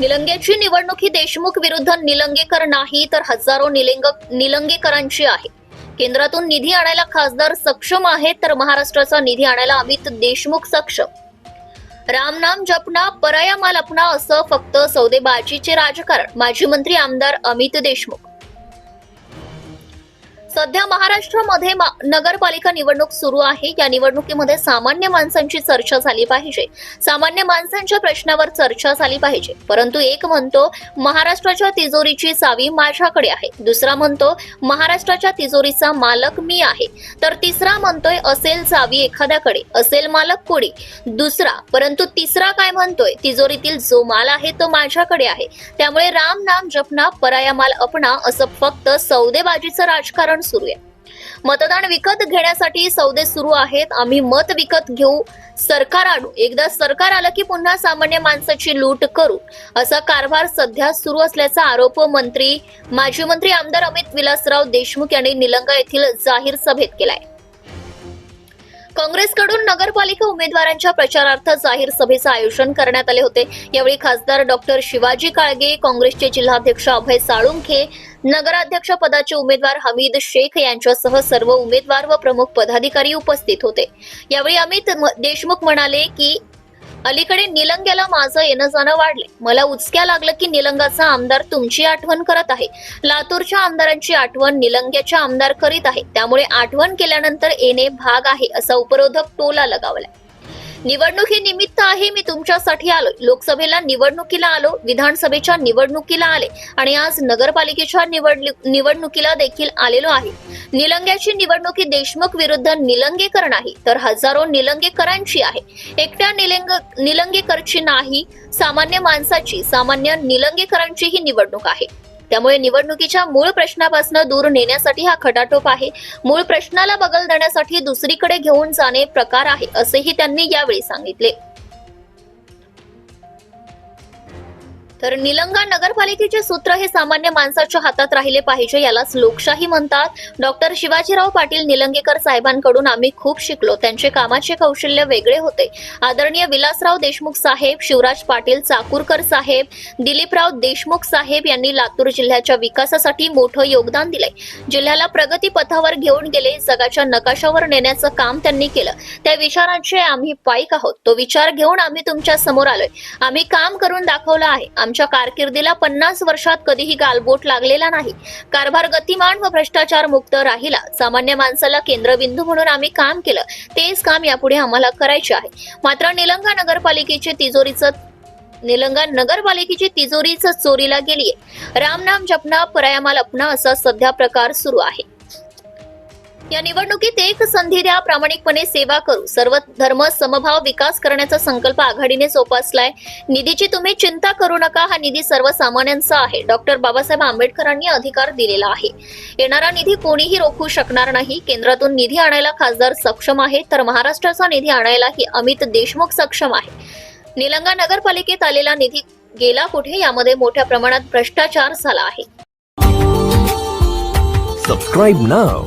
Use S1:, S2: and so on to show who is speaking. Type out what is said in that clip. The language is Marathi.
S1: निलंगेची निवडणूक ही देशमुख विरुद्ध निलंगेकर नाही तर हजारो निलंग निलंगेकरांची आहे. केंद्रातून निधी आणायला खासदार सक्षम आहेत तर महाराष्ट्राचा निधी आणायला अमित देशमुख सक्षम. राम नाम जपना पराया माल अपना असं फक्त सौदेबाजीचे राजकारण माजी मंत्री आमदार अमित देशमुख. सध्या महाराष्ट्रामध्ये मा- नगरपालिका निवडणूक सुरू आहे. या निवडणुकीमध्ये सामान्य माणसांची चर्चा झाली पाहिजे. सामान्य माणसांच्या प्रश्नावर चर्चा झाली पाहिजे. परंतु एक म्हणतो महाराष्ट्राच्या तिजोरीची चावी माझ्याकडे आहे. दुसरा म्हणतो महाराष्ट्राच्या तिजोरीचा मालक मी आहे. तर तिसरा म्हणतोय असेल चावी एखाद्याकडे. असेल मालक कोणी? दुसरा. परंतु तिसरा काय म्हणतोय तिजोरीतील जो माल आहे तो माझ्याकडे आहे. त्यामुळे राम नाम जपना पराया माल अपना असं फक्त सौदेबाजीचं राजकारण सुरू आहे. मतदान विकत घेण्यासाठी सौदे सुरू आहेत. आम्ही मत विकत घेऊ. सरकार आणू. एकदा सरकार आलं की पुन्हा सामान्य माणसाची लूट करू. असा कारभार सध्या सुरू असल्याचा आरोप मंत्री माजी मंत्री आमदार अमित विलासराव देशमुख यांनी निलंगा येथील जाहीर सभेत केलाय. काँग्रेसकडून नगरपालिका उमेदवारांच्या प्रचारार्थ जाहीर सभेचं आयोजन करण्यात आले होते. यावेळी खासदार डॉक्टर शिवाजी काळगे काँग्रेसचे जिल्हाध्यक्ष अभय साळुंखे नगराध्यक्ष पदाचे उमेदवार हमीद शेख यांच्यासह सर्व उमेदवार व प्रमुख पदाधिकारी उपस्थित होते. यावेळी अमित म- देशमुख म्हणाले की अलीकडे निलंग्याला माझं येणं जाणं वाढले. मला उचक्या लागलं की निलंगाचा आमदार तुमची आठवण करत आहे. लातूरच्या आमदारांची आठवण निलंग्याच्या आमदार करीत आहे. त्यामुळे आठवण केल्यानंतर येणे भाग आहे असा उपरोधक टोला लगावला निवडणुकीनिमित्त आहे. मी तुमच्यासाठी आलो लोकसभेला निवडणुकीला आलो. विधानसभेच्या निवडणुकीला आले. आणि आज नगरपालिकेच्या निवड निवडणुकीला देखील आलेलो आहे. निलंग्याची निवडणूक ही देशमुख विरुद्ध निलंगेकर नाही तर हजारो निलंगेकरांची आहे. एकट्या निलंग निलंगेकरची नाही सामान्य माणसाची सामान्य निलंगेकरांची ही निवडणूक आहे. त्यामुळे निवडणुकीच्या मूळ प्रश्नापासून दूर नेण्यासाठी हा खटाटोप आहे. मूळ प्रश्नाला बगल देण्यासाठी दुसरीकडे घेऊन जाणे प्रकार आहे असेही त्यांनी यावेळी सांगितले. तर निलंगा नगरपालिकेचे सूत्र हे सामान्य माणसाच्या हातात राहिले पाहिजे यालाच लोकशाही म्हणतात. डॉक्टर शिवाजीराव पाटील निलंगेकर साहेबांकडून आम्ही खूप शिकलो. त्यांचे कामाचे कौशल्य वेगळे होते. आदरणीय विलासराव देशमुख साहेब शिवराज पाटील चाकूरकर साहेब दिलीपराव देशमुख साहेब यांनी लातूर जिल्ह्याच्या विकासासाठी मोठं योगदान दिलंय. जिल्ह्याला प्रगती पथावर घेऊन गेले जगाच्या नकाशावर नेण्याचं काम त्यांनी केलं. त्या विचारांचे आम्ही पाईक आहोत. तो विचार घेऊन आम्ही तुमच्यासमोर आलोय. आम्ही काम करून दाखवलं आहे. आमच्या कारकिर्दीला पन्नास वर्षात कधीही गालबोट लागलेला नाही. कारभार गतिमान व भ्रष्टाचार मुक्त राहिला. सामान्य माणसाला केंद्रबिंदू म्हणून आम्ही काम केलं. तेच काम यापुढे आम्हाला करायचे आहे. मात्र निलंगा नगरपालिकेचे तिजोरीचं निलंगा नगरपालिकेची तिजोरीच चोरीला गेलीये. रामनाम जपना परायामाल अपना असा सध्या प्रकार सुरू आहे. या निवडणुकीत एक संधी द्या प्रामाणिकपणे सेवा करू. सर्व धर्म समभाव विकास करण्याचा संकल्प आघाडीने जोपासलाय. निधीची तुम्ही चिंता करू नका हा निधी सर्वसामान्यांचा आहे. डॉक्टर बाबासाहेब आंबेडकरांनी अधिकार दिलेला आहे. येणारा निधी कोणीही रोखू शकणार नाही. केंद्रातून निधी आणायला खासदार सक्षम आहे तर महाराष्ट्राचा निधी आणायलाही अमित देशमुख सक्षम आहे. निलंगा नगरपालिकेत आलेला निधी गेला कुठे? यामध्ये मोठ्या प्रमाणात भ्रष्टाचार झाला आहे.
S2: सबस्क्राईब नाव